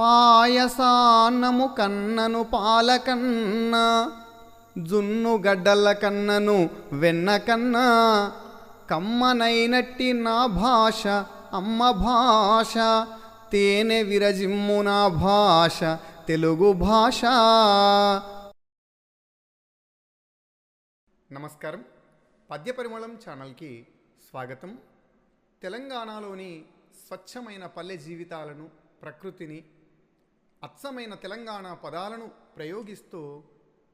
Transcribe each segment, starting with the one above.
పాయసాన్నము కన్నను పాలకన్న జున్ను గడ్డల కన్నను వెన్న కన్నా కమ్మనైనట్టి నా భాష అమ్మ భాష తేనె విరజిమ్ము నా భాష తెలుగు భాష. నమస్కారం. పద్య పరిమళం ఛానల్కి స్వాగతం. తెలంగాణలోని స్వచ్ఛమైన పల్లె జీవితాలను ప్రకృతిని అచ్చమైన తెలంగాణ పదాలను ప్రయోగిస్తూ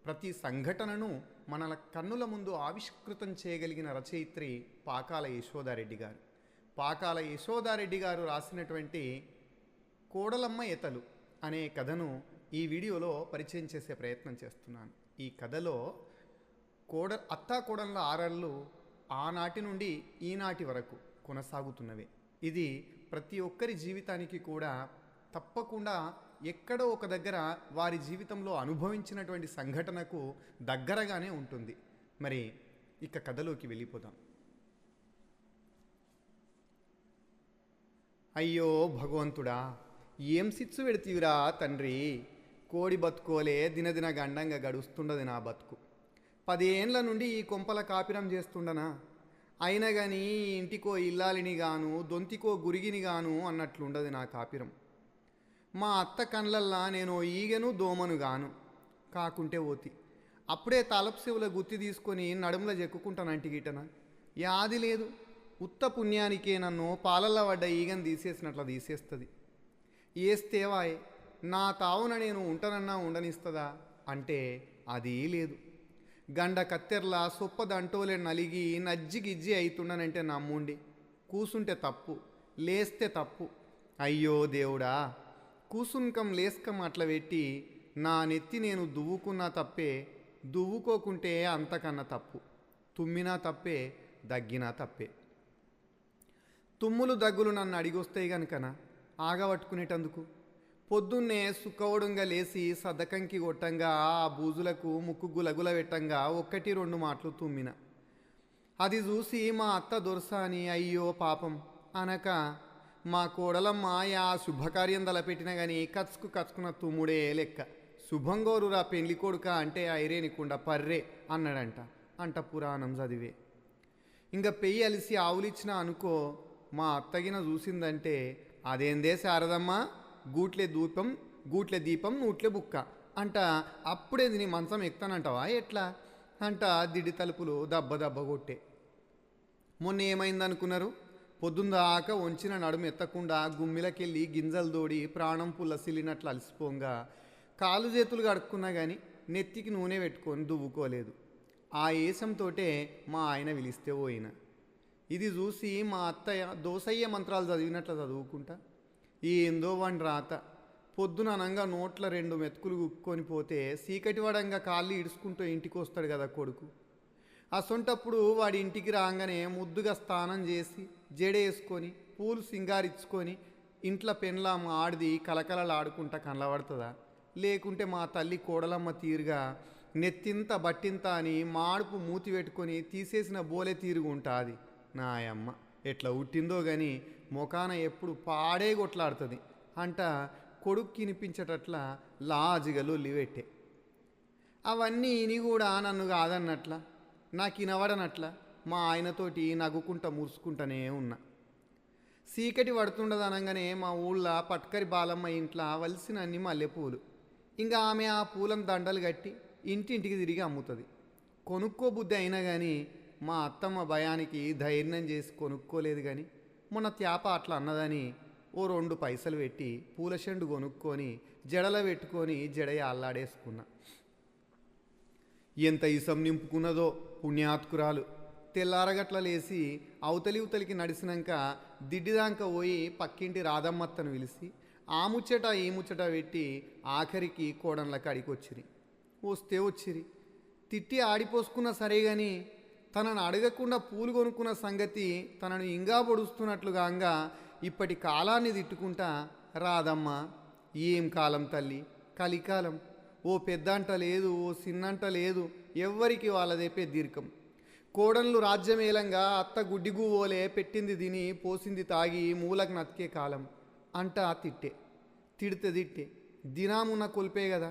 ప్రతి సంఘటనను మన కన్నుల ముందు ఆవిష్కృతం చేయగలిగిన రచయిత్రి పాకాల యశోదారెడ్డి గారు. పాకాల యశోదారెడ్డి గారు రాసినటువంటి కోడలమ్మ ఎతలు అనే కథను ఈ వీడియోలో పరిచయం చేసే ప్రయత్నం చేస్తున్నాను. ఈ కథలో కోడ అత్తా కోడళ్ళ ఆరళ్ళు ఆనాటి నుండి ఈనాటి వరకు కొనసాగుతున్నవే. ఇది ప్రతి ఒక్కరి జీవితానికి కూడా తప్పకుండా ఎక్కడో ఒక దగ్గర వారి జీవితంలో అనుభవించినటువంటి సంఘటనకు దగ్గరగానే ఉంటుంది. మరి ఇక కథలోకి వెళ్ళిపోదాం. అయ్యో భగవంతుడా ఏం సిచ్చు పెడతీవిరా తండ్రి? కోడి బతుకోలే దినదిన గండంగా గడుస్తుండదు నా బతుకు. పదేండ్ల నుండి ఈ కొంపల కాపిరం చేస్తుండనా? అయినా కానీ ఇంటికో ఇల్లాలిని గాను దొంతికో గురిగిని గాను అన్నట్లుండదు నా కాపిరం. మా అత్త కండ్లల్లా నేను ఈగను దోమను గాను. కాకుంటే ఓతి. అప్పుడే తలపుశివుల గుత్తి తీసుకొని నడుముల చెక్కుకుంటానంటి గిటన యాది లేదు. ఉత్త పుణ్యానికే నన్ను పాలల్లో పడ్డ ఈగను తీసేసినట్ల తీసేస్తుంది. ఏస్తేవాయ్ నా తావున నేను ఉంటనన్నా ఉండనిస్తుందా? అంటే అదీ లేదు. గండ కత్తెర్లా సొప్పదంటోలే నలిగి నజ్జి గిజ్జి అవుతుండనంటే నమ్ముండి. కూసుంటే తప్పు లేస్తే తప్పు. అయ్యో దేవుడా! కూసుంకం లేస్కం అట్లా పెట్టి నా నెత్తి నేను దువ్వుకున్నా తప్పే దువ్వుకోకుంటే అంతకన్నా తప్పు. తుమ్మినా తప్పే దగ్గినా తప్పే. తుమ్ములు దగ్గులు నన్ను అడిగొస్తాయి గనుకన? ఆగబట్టుకునేటందుకు పొద్దున్నే సుక్కవడంగా లేచి సదకంకి కొట్టంగా ఆ బూజులకు ముక్కు గులగుల పెట్టంగా ఒక్కటి రెండు మాటలు తుమ్మిన. అది చూసి మా అత్త దొరస అని అయ్యో పాపం అనక మా కోడలమ్మ ఆ శుభకార్యం తలపెట్టిన గాని కచ్చుకు కచ్చుకున్న తుమ్ముడే లెక్క. శుభంగోరురా పెళ్ళి కొడుక అంటే ఐరేనికుండ పర్రే అన్నాడంట. అంట పురాణం చదివే. ఇంకా పెయ్యి అలిసి ఆవులిచ్చిన అనుకో మా అత్తగిన చూసిందంటే అదేందే శారదమ్మా? గూట్లే దూపం గూట్లే దీపం నూట్లే బుక్క. అంట అప్పుడే దీని మంచం ఎక్కుతానంటావా ఎట్లా? అంట దిడి తలుపులు దెబ్బ దెబ్బ కొట్టే. మొన్న ఏమైందనుకున్నారు పొద్దుందాకా వంచిన నడుము ఎత్తకుండా గుమ్మిలకెళ్ళి గింజలు దోడి ప్రాణం పుల్లసిల్లినట్లు అలసిపోంగా. కాలు చేతులు కడుక్కున్నా కానీ నెత్తికి నూనె పెట్టుకొని దువ్వుకోలేదు. ఆ ఏసంతోటే మా ఆయన పిలిస్తే పోయిన ఇది చూసి మా అత్తయ్య దోసయ్య మంత్రాలు చదివినట్లు చదువుకుంటా? ఏందో వాడి రాత. పొద్దున అనంగా నోట్ల రెండు మెతుకులు గుక్కొని పోతే సీకటి వడంగా కాళ్ళు ఇడుచుకుంటూ ఇంటికి వస్తాడు కదా కొడుకు. అసొంటప్పుడు వాడి ఇంటికి రాగానే ముద్దుగా స్నానం చేసి జడేసుకొని పూలు సింగారించుకొని ఇంట్లో పెన్లాం ఆడిది కలకలలాడుకుంటా కనలబడుతుందా? లేకుంటే మా తల్లి కోడలమ్మ తీరుగా నెత్తింత బట్టింత అని మాడుపు మూతి పెట్టుకొని తీసేసిన బోలే తీరుగు ఉంటుంది. నాయమ్మ ఎట్లా ఉట్టిందో కానీ మొఖాన ఎప్పుడు పాడే కొట్లాడుతుంది అంట కొడుకు వినిపించేటట్ల లాజిగా లొల్లిపెట్టే అవన్నీ ఇని కూడా నన్ను కాదన్నట్ల? నాకు ఇనవడనట్లా మా ఆయనతోటి నవ్వుకుంటా మురుసుకుంటానే ఉన్నా. సీకటి పడుతుండదు అనగానే మా ఊళ్ళో పట్కరి బాలమ్మ ఇంట్లో వలసిన అన్ని మల్లెపూలు. ఇంకా ఆమె ఆ పూలను దండలు కట్టి ఇంటింటికి తిరిగి అమ్ముతుంది. కొనుక్కో బుద్ధి అయినా కానీ మా అత్తమ్మ భయానికి ధైర్యం చేసి కొనుక్కోలేదు కానీ మొన్న త్యాప అట్లా అన్నదని ఓ రెండు పైసలు పెట్టి పూల చెండు కొనుక్కొని జడల పెట్టుకొని జడయ అల్లాడేసుకున్నా. ఎంత ఇసం నింపుకున్నదో పుణ్యాత్కురాలు. తెల్లారగట్ల లేచి అవతలి ఉతలికి నడిచినాక దిడ్డిదాంక పోయి పక్కింటి రాధమ్మత్తను పిలిచి ఆ ముచ్చట ఈ ముచ్చట పెట్టి ఆఖరికి కోడన్ల కాడికి వచ్చిరి వస్తే వచ్చిరి. తిట్టి ఆడిపోసుకున్నా సరే కానీ తనను అడగకుండా పూలు కొనుక్కున్న సంగతి తనను ఇంకా పొడుస్తున్నట్లుగా ఇప్పటి కాలాన్ని తిట్టుకుంటా రాదమ్మ ఏం కాలం తల్లి? కలికాలం. ఓ పెద్దంట లేదు ఓ చిన్నంట లేదు ఎవ్వరికి వాళ్ళదే పెద్దీర్కం. కోడన్లు రాజ్యమేలంగా అత్త గుడ్డిగువ్వోలే పెట్టింది తిని పోసింది తాగి మూలకు నతికే కాలం అంట తిట్టే. తిడితే తిట్టే. దినామున్న కొలిపే కదా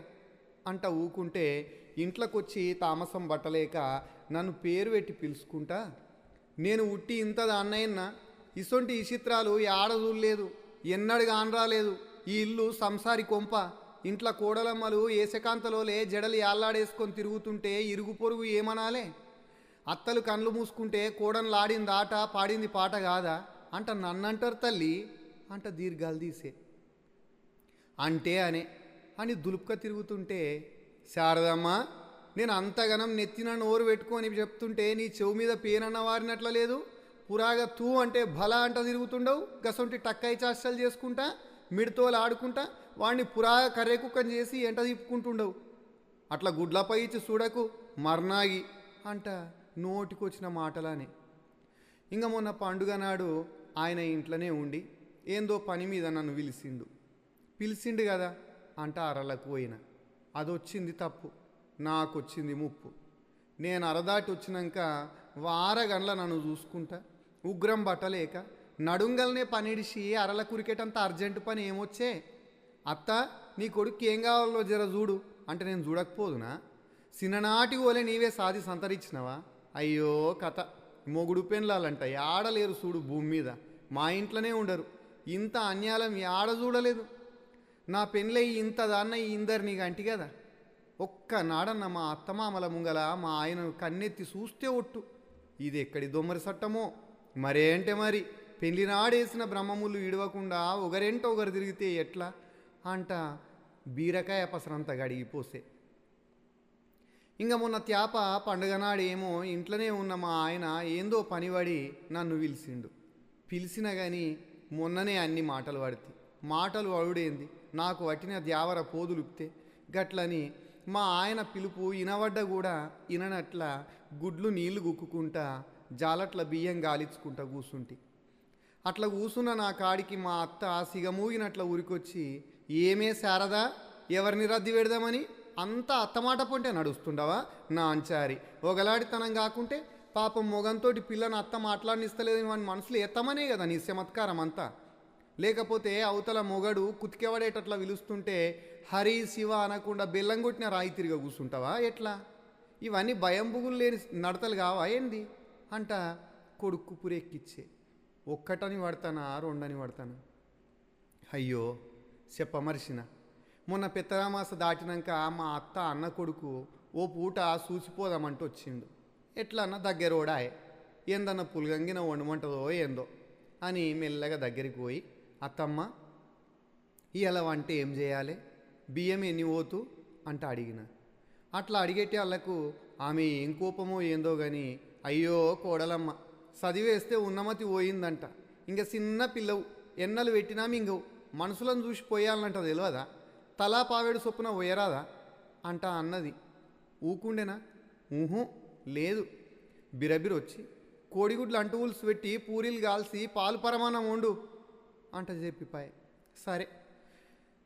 అంట ఊకుంటే ఇంట్లోకొచ్చి తామసం బట్టలేక నన్ను పేరు పెట్టి పిలుచుకుంటా? నేను ఉట్టి ఇంత అన్నయ్యన్న ఇసొంటి ఇచిత్రాలు ఏడ చూడలేదు? ఎన్నడు కానరాలేదు ఈ ఇల్లు సంసారి కొంప. ఇంట్లో కోడలమ్మలు ఏసకాంతలోలే జడలు యాల్లాడేసుకొని తిరుగుతుంటే ఇరుగు పొరుగు ఏమనాలే? అత్తలు కళ్ళు మూసుకుంటే కోడను లాడింది ఆట పాడింది పాట కాదా? అంట నన్నంటారు తల్లి అంట దీర్ఘాలు తీసే. అంటే అనే అని దులుపుక తిరుగుతుంటే శారదమ్మ నేను అంతగనం నెత్తిన నోరు పెట్టుకొని చెప్తుంటే నీ చెవు మీద పేనన్న వారినట్ల లేదు. పురాగా తూ అంటే భల అంట తిరుగుతుండవు. గసొంటి టక్కై చాష్టలు చేసుకుంటా మిడితోలు ఆడుకుంటా వాడిని పురాగా కర్రె కుక్కని చేసి ఎంట తిప్పుకుంటుండవు. అట్లా గుడ్లపై ఇచ్చి చూడకు మర్నాగి అంట నోటికొచ్చిన మాటలానే. ఇంక మొన్న పండుగ నాడు ఆయన ఇంట్లోనే ఉండి ఏందో పని మీద నన్ను పిలిచిండు పిలిచిండు కదా అంట అరలకు పోయిన. అదొచ్చింది తప్పు నాకొచ్చింది ముప్పు. నేను అరదాటి వచ్చినాక వారగండ్ల నన్ను చూసుకుంటా ఉగ్రం బట్టలేక నడుంగల్నే పనిడిసి అరల కురికేటంత అర్జెంటు పని ఏమొచ్చే? అత్త నీ కొడుకు ఏం కావాలో జర చూడు. అంటే నేను చూడకపోదునా? చిన్ననాటి ఓలే నీవే సాధి సంతరించినవా? అయ్యో కథ. మొగుడు పెన్లాలంట ఆడలేరు చూడు భూమి మీద. మా ఇంట్లోనే ఉండరు. ఇంత అన్యాలం ఆడ చూడలేదు. నా పెళ్ళై ఇంత దాన్న ఇందరు నీకు అంటి కదా. ఒక్క నాడన్న మా అత్తమామల ముంగల మా ఆయన కన్నెత్తి చూస్తే ఒట్టు. ఇది ఎక్కడి దొమ్మరి సట్టమో? మరేంటే మరి? పెళ్ళినాడేసిన బ్రహ్మములు విడవకుండా ఒకరెంట ఒకరు తిరిగితే ఎట్లా? అంట బీరకాయ పసరంత గడిగిపోసే. ఇంకా మొన్న త్యాప పండుగ నాడేమో ఇంట్లోనే ఉన్న మా ఆయన ఏందో పనిపడి నన్ను పిలిచిండు పిలిచినా కానీ మొన్ననే అన్ని మాటలు పడితే. మాటలు అడుడేంది నాకు వట్టిన ద్యావర పోదులుప్తే గట్లని మా ఆయన పిలుపు ఇనవడ్డ కూడా ఇననట్ల గుడ్లు నీళ్ళు గుక్కుకుంటా జాలట్ల బియ్యం గాలించుకుంటా కూసుంటి. అట్లా కూసున్న నా కాడికి మా అత్త సిగమూగినట్ల ఊరికొచ్చి ఏమే శారదా? ఎవరిని రద్దీ పెడదామని? అంతా అత్తమాట పొంటే నడుస్తుండవా? నా అంచారి ఒకలాడితనం కాకుంటే పాపం మొగంతోటి పిల్లను అత్త మాట్లాడినిస్తలేదని వాని మనసులో ఎత్తమనే కదా నీ చమత్కారం అంతా లేకపోతే అవతల మొగడు కుతికెవడేటట్లా పిలుస్తుంటే హరి శివ అనకుండా బెల్లం కొట్టిన రాయి తిరిగా కూర్చుంటావా ఎట్లా? ఇవన్నీ భయం బుగులు లేని నడతలు కావా? ఏంది? అంట కొడుకు పురెక్కిచ్చే. ఒక్కటని పడతానా? రెండని పడతానా? అయ్యో చెప్పమర్చిన మొన్న పెత్తరామాస దాటినాక మా అత్త అన్న కొడుకు ఓ పూట చూసిపోదామంటూ వచ్చిండు. ఎట్లన్నా అన్న దగ్గరోడాయే ఏందన్న పులిగంగిన వండమంటదో ఏందో అని మెల్లగా దగ్గరికి పోయి అత్తమ్మ ఇలా వంట ఏం చేయాలి? బియ్యం ఎన్ని పోతు? అంట అడిగిన. అట్లా అడిగేటి వాళ్ళకు ఆమె ఏం కోపమో ఏందో కానీ అయ్యో కోడలమ్మ చదివేస్తే ఉన్నమతి పోయిందంట. ఇంకా చిన్న పిల్లవు ఎన్నలు పెట్టినా మింగవు. మనసులను చూసి పోయాలంట తెలియదా తలా పావేడు చొప్పున పోయరాదా అంట అన్నది. ఊకుండేనా? ఊహు లేదు. బిరబిరొచ్చి కోడిగుడ్లు అంటువులు పెట్టి పూరీలు కాల్సి పాలు పరమాణం వండు అంట చెప్పిపాయ్ సరే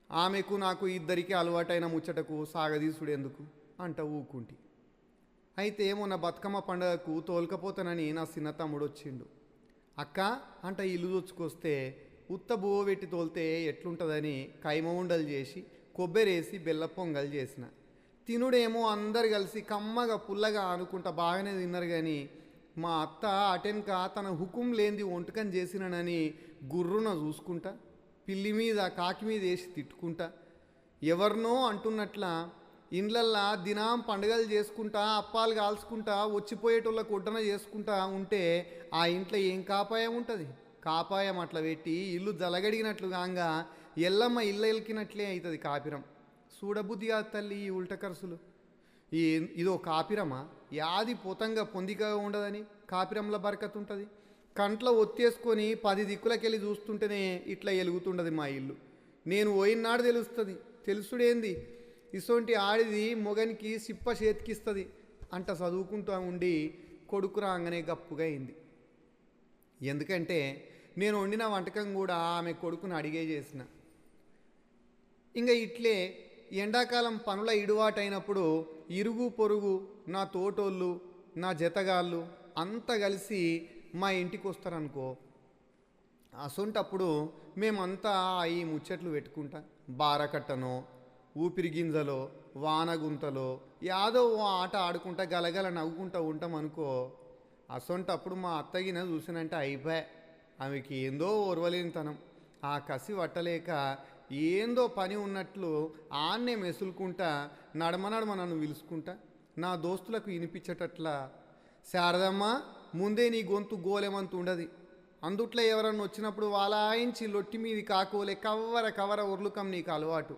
ఆమెకు నాకు ఇద్దరికి అలవాటైన ముచ్చటకు సాగదీసుడెందుకు? అంట ఊకుంటి. అయితే మొన్న బతుకమ్మ పండగకు తోలుకపోతానని నా చిన్న తమ్ముడు వచ్చిండు అక్క అంట ఇల్లు దొచ్చుకొస్తే ఉత్త బువ్వ పెట్టి తోలితే ఎట్లుంటుందని కైమ ఉండలు చేసి కొబ్బరేసి బెల్ల పొంగల్ చేసిన. తినుడేమో అందరు కలిసి కమ్మగా పుల్లగా అనుకుంటా బాగానే తిన్నారు కానీ మా అత్త అటెన్క తన హుకుం లేనిది వంటకం చేసిననని గుర్రున చూసుకుంటా పిల్లి మీద కాకి మీద వేసి తిట్టుకుంటా. ఎవరినో అంటున్నట్ల ఇండ్లల్లా దినం పండుగలు చేసుకుంటా అప్పాలు కాల్చుకుంటా వచ్చిపోయేటోళ్ళ కొడ్డన చేసుకుంటా ఉంటే ఆ ఇంట్లో ఏం కాపాయం ఉంటుంది? కాపాయం అట్లా పెట్టి ఇల్లు జలగడిగినట్లు కాగా ఎల్లమ్మ ఇల్లు ఎలికినట్లే అవుతుంది కాపిరం. చూడబుద్ధి కాదు తల్లి ఈ ఉల్ట ఈ ఇదో కాపిరమా? యాది పొతంగా పొందికగా ఉండదని కాపిరంలో బరకత్ ఉంటుంది. కంట్లో ఒత్తేసుకొని పది దిక్కులకెళ్ళి చూస్తుంటేనే ఇట్లా ఎలుగుతుండదు మా ఇల్లు. నేను పోయినాడు తెలుస్తుంది. తెలుసుడేంది? ఇసొంటి ఆడిది మొగనికి సిప్ప చేతికిస్తుంది. అంట చదువుకుంటూ ఉండి కొడుకు రాగానే గప్పుగా అయింది. ఎందుకంటే నేను వండిన వంటకం కూడా ఆమె కొడుకుని అడిగే చేసిన. ఇంకా ఇట్లే ఎండాకాలం పనుల ఇడువాటైనప్పుడు ఇరుగు పొరుగు నా తోటోళ్ళు నా జతగాళ్ళు అంతా కలిసి మా ఇంటికి వస్తారనుకో అసొంటప్పుడు మేమంతా ఈ ముచ్చట్లు పెట్టుకుంటా. బారకట్టనో ఊపిరి గింజలో వానగుంతలో యాదో ఓ ఆట ఆడుకుంటా గలగల నవ్వుకుంటా ఉంటాం అనుకో అసొంటప్పుడు మా అత్తగిన చూసినంటే అయిపోయా ఆమెకి ఏందో ఓర్వలేనితనం. ఆ కసి పట్టలేక ఏందో పని ఉన్నట్లు ఆన్నే మెసులుకుంటా నడమ నడమ నన్ను పిలుచుకుంటా నా దోస్తులకు వినిపించేటట్లా శారదమ్మ ముందే నీ గొంతు గోలెమంత ఉండదు అందుట్లో ఎవరన్నా వచ్చినప్పుడు వాలాయించి లొట్టి మీది కాకోలే కవ్వర కవర ఉర్లుకం నీకు అలవాటు.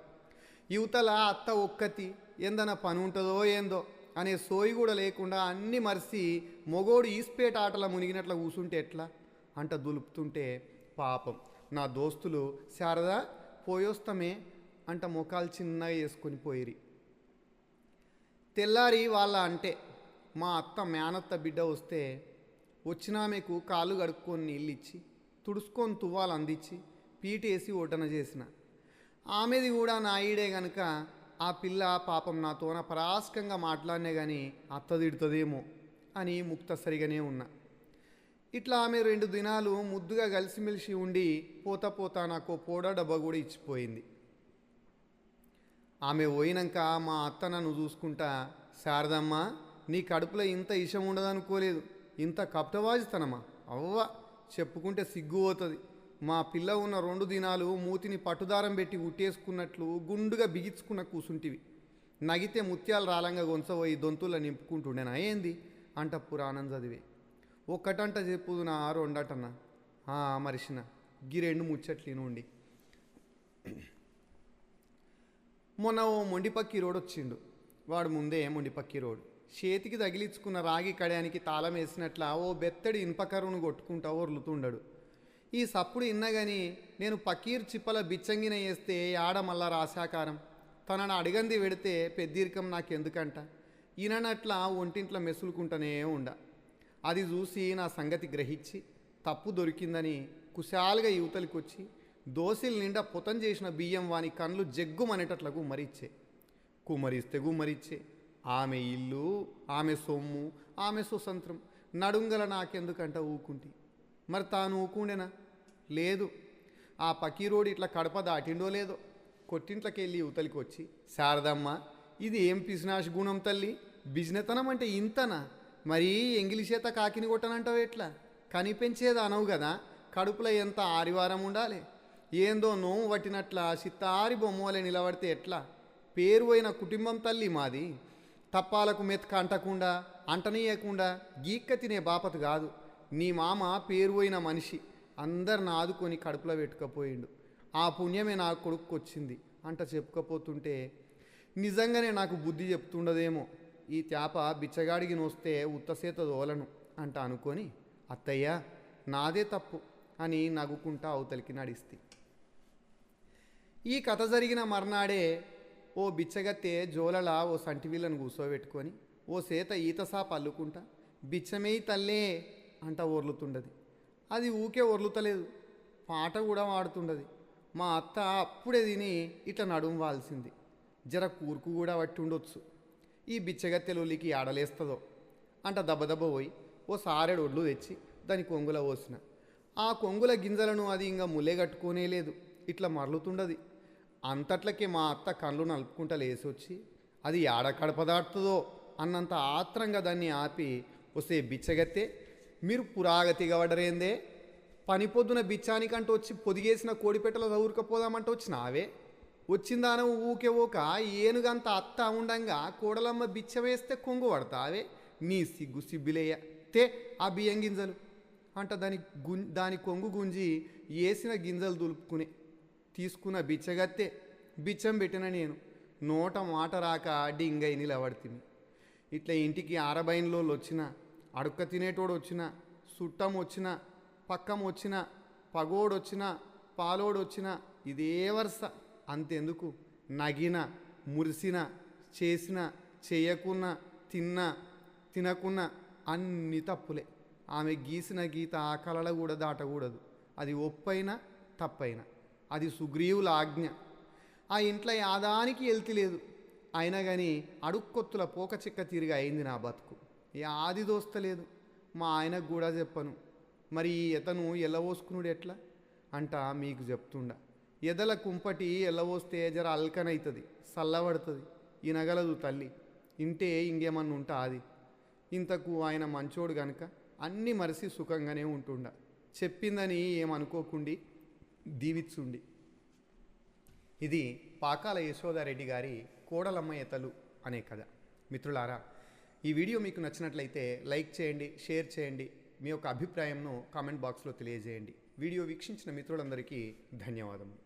యువతల అత్త ఒక్కతి ఏందన్న పని ఉంటుందో ఏందో. అనే సోయి కూడా లేకుండా అన్ని మరిసి మొగోడు ఈస్పేట ఆటల మునిగినట్ల కూసుంటే ఎట్లా? అంట దులుపుతుంటే పాపం. నా దోస్తులు శారదా పోయొస్తామే అంట ముఖాలు చిన్నగా వేసుకొని పోయిరి. తెల్లారి వాళ్ళ అంటే మా అత్త మేనత్త బిడ్డ వస్తే వచ్చినామెకు కాళ్ళు కడుక్కొని నీళ్ళు ఇచ్చి తుడుచుకొని తువ్వాలు అందించి పీటేసి ఓటన చేసిన. ఆమెది కూడా నా ఈడే ఆ పిల్ల పాపం నాతోన పరాస్కంగా మాట్లాడినే కానీ అత్త తిడుతుందేమో అని ముక్తసరిగానే ఉన్నా. ఇట్లా ఆమె రెండు దినాలు ముద్దుగా కలిసిమెలిసి ఉండి పోతా పోతా నాకు పోడా డబ్బా కూడా ఇచ్చిపోయింది. ఆమె పోయినాక మా అత్త నన్ను చూసుకుంటా శారదమ్మ నీ కడుపులో ఇంత ఇషం ఉండదనుకోలేదు. ఇంత కప్టవాజితనమా? అవ్వ చెప్పుకుంటే సిగ్గు పోతుంది మా పిల్ల ఉన్న రెండు దినాలు మూతిని పట్టుదారం పెట్టి ఉట్టేసుకున్నట్లు గుండుగా బిగించుకున్న కూసుంటివి. నగితే ముత్యాలు రాలంగా గొంచబోయి దొంతుల నింపుకుంటుండేనా? ఏంది? అంట పురాణం చదివే. ఒక్కటంట చెప్పుదునా నా రెండటన్నా ఆ, మరిసిన గీ రెండు ముచ్చట్లు నుండి మొన్న ఓ మొండిపక్కి రోడ్ వచ్చిండు వాడు ముందే మొండిపక్కి రోడ్. చేతికి తగిలించుకున్న రాగి కడయానికి తాళం వేసినట్ల ఓ బెత్తడి ఇనుపకరును కొట్టుకుంటా ఒర్లుతుండడు ఈ సప్పుడు ఇన్నగాని నేను పకీర్ చిప్పల బిచ్చంగిన వేస్తే ఆడ మళ్ళా రాశాకారం. తనను అడిగంది పెడితే పెద్దీర్కం నాకెందుకంట. ఇననట్లా ఒంటింట్లో మెసులుకుంటూనే ఉండ. అది చూసి నా సంగతి గ్రహించి తప్పు దొరికిందని కుశాలుగా యువతలికి వచ్చి నిండా పుతం చేసిన బియ్యం వాని కళ్ళు జగ్గుమనేటట్ల గుమ్మరిచ్చే కుమ్మరిస్తే గుమ్మరిచ్చే ఆమె ఇల్లు ఆమె సొమ్ము ఆమె స్వతంత్రం. నడుంగల నాకెందుకంట ఊకుంటి. మరి తాను ఊకుండెనా? లేదు. ఆ పకీరోడు ఇట్లా కడప దాటిండో లేదో. కొట్టింట్లకి వెళ్ళి యువతలికి వచ్చి శారదమ్మ ఇది ఏం పిసినాష్ గుణం తల్లి? బిజినెతనం అంటే ఇంతనా? మరీ ఎంగిలి చేత కాకిని కొట్టనంటావు ఎట్లా? కనిపించేది అనవు కదా కడుపులో ఎంత ఆరివారం ఉండాలి? ఏందో నోము పట్టినట్ల సిత్తారి బొమ్మలే నిలబడితే ఎట్లా? పేరు పోయిన కుటుంబం తల్లి మాది. తప్పాలకు మెతక అంటకుండా అంటనీయకుండా గీక్క తినే బాపత కాదు నీ మామ పేరు పోయిన మనిషి. అందరిని ఆదుకొని కడుపులో పెట్టుకపోయిండు. ఆ పుణ్యమే నా కొడుకు వచ్చింది అంట చెప్పుకపోతుంటే నిజంగానే నాకు బుద్ధి చెప్తుండదేమో ఈ తేప బిచ్చగాడికి నోస్తే ఉత్తసేత దోలను అంట అనుకొని అత్తయ్య నాదే తప్పు అని నవ్వుకుంటా అవతలికి నడిస్తే. ఈ కథ జరిగిన మర్నాడే ఓ బిచ్చగత్తె జోలల ఓ సంటివీళ్ళను కూసోబెట్టుకొని ఓ సేత ఈతసా పల్లుకుంటా బిచ్చమే తల్లే అంట ఒర్లుతుండది అది ఊకే ఒర్లుతలేదు. పాట కూడా వాడుతుండది. మా అత్త అప్పుడే తిని ఇట్లా నడుము వాల్సింది. జర కూర్కు కూడా పట్టి ఉండొచ్చు. ఈ బిచ్చగత్తెలులికి ఆడలేస్తుందో? అంట దెబ్బ పోయి ఓ సారెడు ఒడ్లు తెచ్చి దాని కొంగుల పోసిన. ఆ కొంగుల గింజలను అది ఇంకా ములే కట్టుకోనే లేదు. ఇట్లా మరలుతుండది. అంతట్లకే మా అత్త కళ్ళు నలుపుకుంటా లేసొచ్చి అది ఆడ కడపదాడుతుందో అన్నంత ఆత్రంగా దాన్ని ఆపి వస్తే బిచ్చగత్తే మీరు పురాగతిగా వడరేందే పని పొద్దున బిచ్చానికంటూ వచ్చి పొదిగేసిన కోడిపెట్టలో చదువుకపోదామంటే వచ్చినావే? వచ్చిందాన ఊకే ఊక ఏనుగంత అత్త ఉండంగా కోడలమ్మ బిచ్చ వేస్తే కొంగు పడతావే? నీ సిగ్గు సిబ్బిలేయ తే ఆ బియ్యం గింజలు. అంట దాని గుం దాని కొంగు గుంజి వేసిన గింజలు దులుపుకునే. తీసుకున్న బిచ్చగత్తే. బిచ్చం పెట్టిన నేను. నోట మాట రాక డింగై నిలబడుతుంది ఇట్లా ఇంటికి ఆరబైన్లోళ్ళు వచ్చిన అడుక్క తినేటోడు వచ్చిన సుట్టం వచ్చిన పక్కం వచ్చిన పగోడు వచ్చిన పాలోడు వచ్చిన ఇదే వరుస. అంతెందుకు? నగిన మురిసిన చేసిన చేయకున్న తిన్న తినకున్నా అన్ని తప్పులే. ఆమె గీసిన గీత ఆ కళల కూడా దాటకూడదు. అది ఒప్పైనా తప్పైనా. అది సుగ్రీవుల ఆజ్ఞ. ఆ ఇంట్లో యాదానికి ఎల్తి లేదు. అయినా కానీ అడుక్కొత్తుల పోక చిక్క తీరిగా అయింది నా బతుకు. యాది దోస్తలేదు మా ఆయనకు కూడా చెప్పను. మరి ఈ ఇతను ఎల్లవోసుకునుడు ఎట్లా? అంట మీకు చెప్తుండ. ఎదల కుంపటి ఎల్లవోస్తే జర అల్కనవుతుంది చల్లబడుతుంది ఈ నగలదు తల్లి. ఇంటే ఇంకేమన్నా ఉంటా అది ఇంతకు ఆయన మంచోడు గనుక అన్నీ మరిసి సుఖంగానే ఉంటుండ. చెప్పిందని ఏమనుకోకుండి? దీవిచ్చుండి. ఇది పాకాల యశోదారెడ్డి గారి కోడలమ్మ ఎతలు అనే కథ. మిత్రులారా ఈ వీడియో మీకు నచ్చినట్లయితే లైక్ చేయండి షేర్ చేయండి. మీ యొక్క అభిప్రాయంను కామెంట్ బాక్స్లో తెలియజేయండి. వీడియో వీక్షించిన మిత్రులందరికీ ధన్యవాదములు.